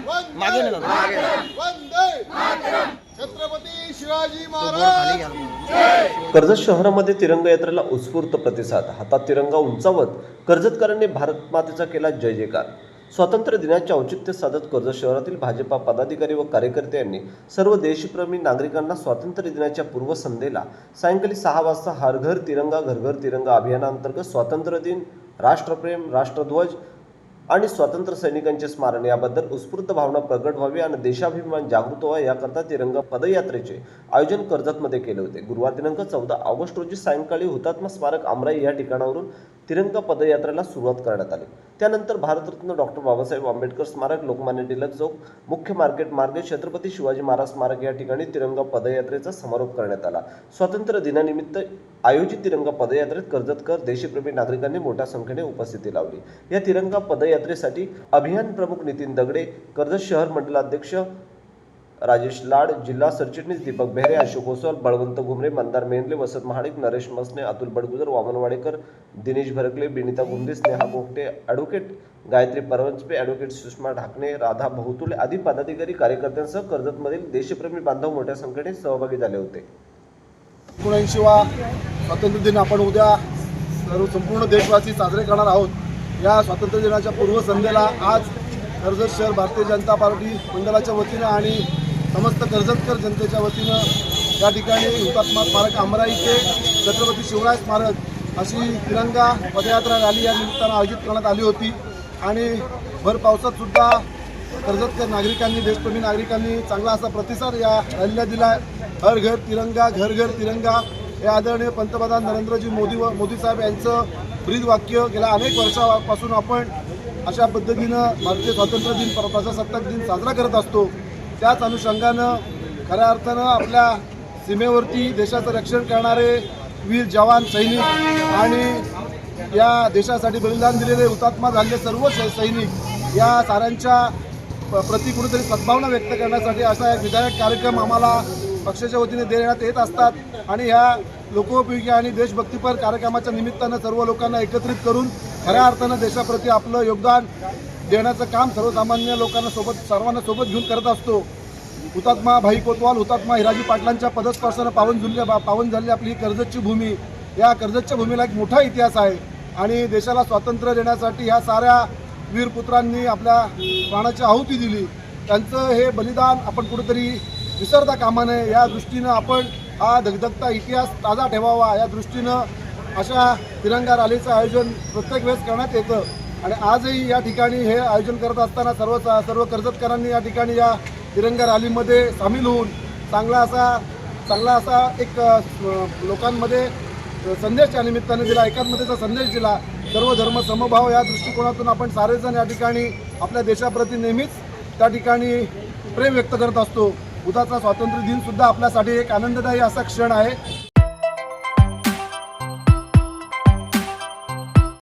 मागे. वंदे छत्रपती शिवाजी महाराज. कर्जत शहरामध्ये तिरंगा यात्रेला उत्स्फूर्त प्रतिसाद. हातात तिरंगा उंचावत कर्जतकरांनी भारत मातेचा केला जय जयकार. स्वातंत्र्य दिनाचे औचित्य साधत कर्जत शहरातील भाजपा पदाधिकारी व कार्यकर्त्यांनी सर्व देशप्रेमी नागरिकांना स्वातंत्र्य दिनाच्या पूर्वसंध्येला सायंकाळी सहा वाजता हर घर तिरंगा घर घर तिरंगा अभियानांतर्गत स्वातंत्र्य दिन राष्ट्रप्रेम राष्ट्रध्वज आणि स्वातंत्र्य सैनिकांचे स्मारण. याबद्दल उत्स्फूर्त भावना प्रकट व्हावी आणि देशाभिमान जागृत व्हावा याकरता तिरंगा पदयात्रेचे आयोजन कर्जतमध्ये केले होते. गुरुवार दिनांक चौदा ऑगस्ट रोजी सायंकाळी हुतात्मा स्मारक आमराई या ठिकाणावरून तिरंगा पदयात्रेला सुरुवात करण्यात आली. त्यानंतर भारतरत्न डॉक्टर बाबासाहेब आंबेडकर स्मारक लोकमान्य टिळक चौक मुख्य मार्केट मार्गे छत्रपती शिवाजी महाराज स्मारक या ठिकाणी तिरंगा पदयात्रेचा समारोप करण्यात आला. स्वातंत्र्य दिनानिमित्त आयोजित तिरंगा पदयात्रेत कर्जतकर देशप्रेमी नागरिकांनी मोठ्या संख्येने उपस्थिती लावली. या तिरंगा पदयात्रेसाठी अभियान प्रमुख नितीन दगडे कर्जत शहर मंडलाध्यक्ष राजेश लाड जिल्हा सरचिटणीस दीपक बेहरे अशोक ओसवाल बळवंत घुमरे मंदार मेंदले वसंत महाडिक नरेश मसने अतुल बडगुजर वामन वाडेकर दिनेश भरकले बिनिता गुंडे स्नेहा गोगटे ॲडव्होकेट गायत्री परवंचपे ॲडव्होकेट सुषमा ढाकणे राधा बहुतुले आदी पदाधिकारी कार्यकर्त्यांसह कर्जतमधील देशप्रेमी बांधव मोठ्या संख्येने सहभागी झाले होते. एकोणऐंशीवा स्वातंत्र्य दिन आपण उद्या सर्व संपूर्ण देशवासी साजरे करणार आहोत. या स्वातंत्र्य दिनाच्या पूर्वसंध्येला आज कर्जत शहर भारतीय जनता पार्टी मंडळाच्या वतीनं आणि समस्त कर्जतकर जनतेच्या वतीनं या ठिकाणी हुतात्मा स्मारक अमराई ते छत्रपती शिवराय स्मारक अशी तिरंगा पदयात्रा रॅली या निमित्तानं आयोजित करण्यात आली होती. आणि भर पावसात सुद्धा कर्जतकर नागरिकांनी देशप्रेमी नागरिकांनी चांगला असा प्रतिसाद या रॅलीला दिला हर घर तिरंगा घर घर तिरंगा. हे आदरणीय पंतप्रधान नरेंद्रजी मोदी व मोदी साहेब यांचं ब्रीद वाक्य. गेल्या अनेक वर्षापासून आपण अशा पद्धतीनं भारतीय स्वातंत्र्य दिन प्रजासत्ताक दिन साजरा करत असतो. त्याच अनुषंगानं खऱ्या अर्थानं आपल्या सीमेवरती देशाचं रक्षण करणारे वीर जवान सैनिक आणि या देशासाठी बलिदान दिलेले हुतात्मा झालेले सर्व सैनिक या साऱ्यांच्या प- प्रति कुठेतरी सद्भावना व्यक्त करण्यासाठी असा एक विधायक कार्यक्रम आम्हाला पक्षाच्या वतीने देण्यात येत असतात आणि ह्या लोकोपयोगी आणि देशभक्तीपर कार्यक्रमाच्या निमित्तानं सर्व लोकांना एकत्रित करून खऱ्या अर्थानं देशाप्रती आपलं योगदान देण्याचं काम सर्वसामान्य लोकांना सोबत सर्वांना सोबत घेऊन करत असतो. हुतात्मा भाई कोतवाल हुतात्मा हिराजी पाटलांच्या पदस्पर्शानं पावन झुलले पावन झालेली आपली कर्जतची भूमी या कर्जतच्या भूमीला एक मोठा इतिहास आहे. आणि देशाला स्वातंत्र्य देण्यासाठी ह्या साऱ्या वीरपुत्रांनी आपल्या प्राणाची आहुती दिली. त्यांचं हे बलिदान आपण कुठेतरी विसरता कामा नये. या दृष्टीनं आपण हा धगधगता इतिहास ताजा ठेवावा. या दृष्टीनं अशा तिरंगा रॅलीचं आयोजन प्रत्येक वेळेस करण्यात येतं. आणि आजही या ठिकाणी हे आयोजन करत असताना सर्व सर्व कर्जतकरांनी या ठिकाणी या तिरंगा रॅलीमध्ये सामील होऊन चांगला असा चांगला असा एक लोकांमध्ये संदेश या निमित्ताने दिला एकात्मतेचा संदेश दिला. सर्व धर्म समभाव या दृष्टिकोनातून आपण सारेजण या ठिकाणी आपल्या देशाप्रती नेहमीच त्या ठिकाणी प्रेम व्यक्त करत असतो. उद्याचा स्वातंत्र्य दिनसुद्धा आपल्यासाठी एक आनंददायी असा क्षण आहे.